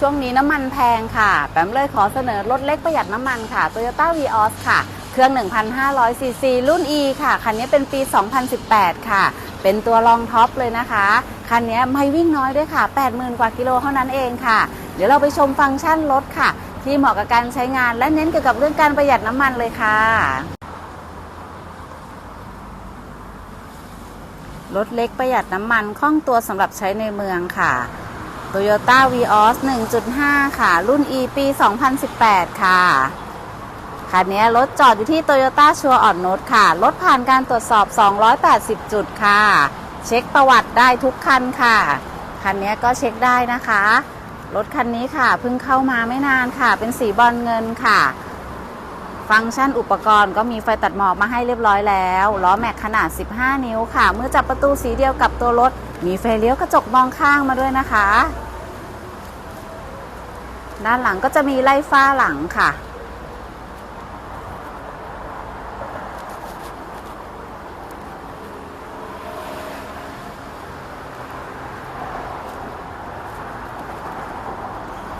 ช่วงนี้น้ำมันแพงค่ะ แปมเลยขอเสนอรถเล็กประหยัดน้ำมันค่ะ Toyota Vios ค่ะ เครื่อง 1,500 ซีซีรุ่น E ค่ะ คันนี้เป็นปี 2018 ค่ะ เป็นตัวรองท็อปเลยนะคะ คันนี้ไม่วิ่งน้อยด้วยค่ะ 80,000 กว่ากิโลเท่านั้นเองค่ะ เดี๋ยวเราไปชมฟังก์ชันรถค่ะ ที่เหมาะกับการใช้งานและเน้นเกี่ยวกับเรื่องการประหยัดน้ำมันเลยค่ะรถเล็กประหยัดน้ำมันคล่องตัวสำหรับใช้ในเมืองค่ะ Toyota Vios 1.5 ค่ะ รุ่น E ปี 2018 ค่ะ คันนี้รถจอดอยู่ที่ Toyota ชัวร์ออนโนดค่ะ รถผ่านการตรวจสอบ 280 จุดค่ะ เช็คประวัติได้ทุกคันค่ะ คันนี้ก็เช็คได้นะคะ รถคันนี้ค่ะเพิ่งเข้ามาไม่นานค่ะ เป็นสีบอลเงินค่ะ ฟังก์ชันอุปกรณ์ก็มีไฟตัดหมอกมาให้เรียบร้อยแล้ว ล้อแม็กขนาด 15 นิ้วค่ะ เมื่อจับประตูสีเดียวกับตัวรถมีไฟเลี้ยวกระจกมองข้างมาด้วยนะคะ ด้านหลังก็จะมีไล่ฟ้าหลังค่ะ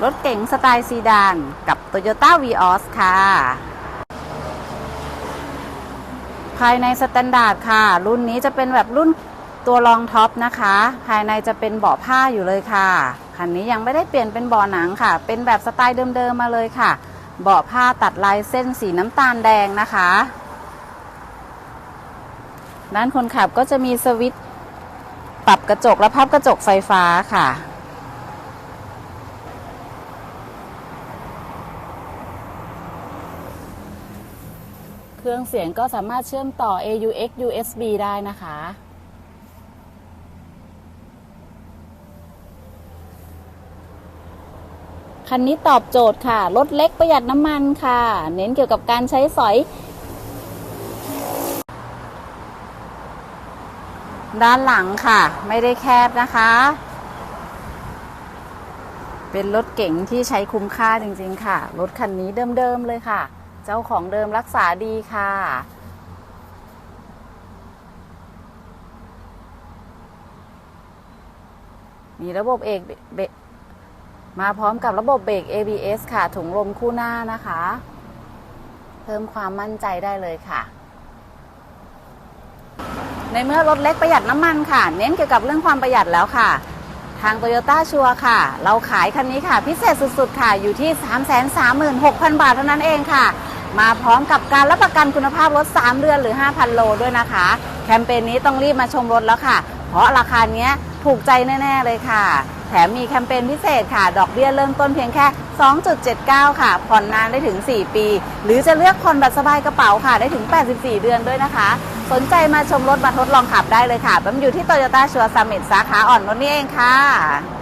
รถเก๋งสไตล์ซีดานกับ Toyota Vios ค่ะ ภายในสแตนดาร์ดค่ะ รุ่นนี้จะเป็นแบบรุ่น ตัวรองท็อปนะคะ ภายในจะเป็นเบาะผ้าอยู่เลยค่ะ คันนี้ยังไม่ได้เปลี่ยนเป็นเบาะหนังค่ะ เป็นแบบสไตล์เดิมๆมาเลยค่ะ เบาะผ้าตัดลายเส้นสีน้ำตาลแดงนะคะ ด้านคนขับก็จะมีสวิตช์ปรับกระจกและพับกระจกไฟฟ้าค่ะเครื่องเสียงก็สามารถเชื่อมต่อ AUX USB ได้นะคะ คันนี้ตอบโจทย์ค่ะ รถเล็กประหยัดน้ำมันค่ะ เน้นเกี่ยวกับการใช้สอย ด้านหลังค่ะ ไม่ได้แคบนะคะ เป็นรถเก๋งที่ใช้คุ้มค่าจริงๆค่ะ รถคันนี้เดิมๆเลยค่ะ เจ้าของเดิมรักษาดีค่ะมีระบบเอกเบ มาพร้อมกับระบบเบรก ABS ค่ะ ถุงลมคู่หน้านะคะ เพิ่มความมั่นใจได้เลยค่ะ ในเมื่อรถเล็กประหยัดน้ำมันค่ะ เน้นเกี่ยวกับเรื่องความประหยัดแล้วค่ะ ทาง Toyota ชัวค่ะ เราขายคันนี้ค่ะ พิเศษสุดๆค่ะ อยู่ที่ 336,000 บาทเท่านั้นเองค่ะ มาพร้อมกับการรับประกันคุณภาพรถ 3 เดือนหรือ 5,000 โลด้วยนะคะ แคมเปญนี้ต้องรีบมาชมรถแล้วค่ะ เพราะราคาเนี้ยถูกใจแน่ ๆ เลยค่ะ แถมมีแคมเปญพิเศษค่ะ ดอกเบี้ยเริ่มต้นเพียงแค่ 2.79 ค่ะ ผ่อนนานได้ถึง 4 ปี หรือจะเลือกผ่อนแบบสบายกระเป๋าค่ะ ได้ถึง 84 เดือนด้วยนะคะ สนใจมาชมรถมาทดลองขับได้เลยค่ะแป๊มอยู่ที่โตโยต้าชัวร์ซัมมิตสาขาอ่อนนุชนี่เองค่ะ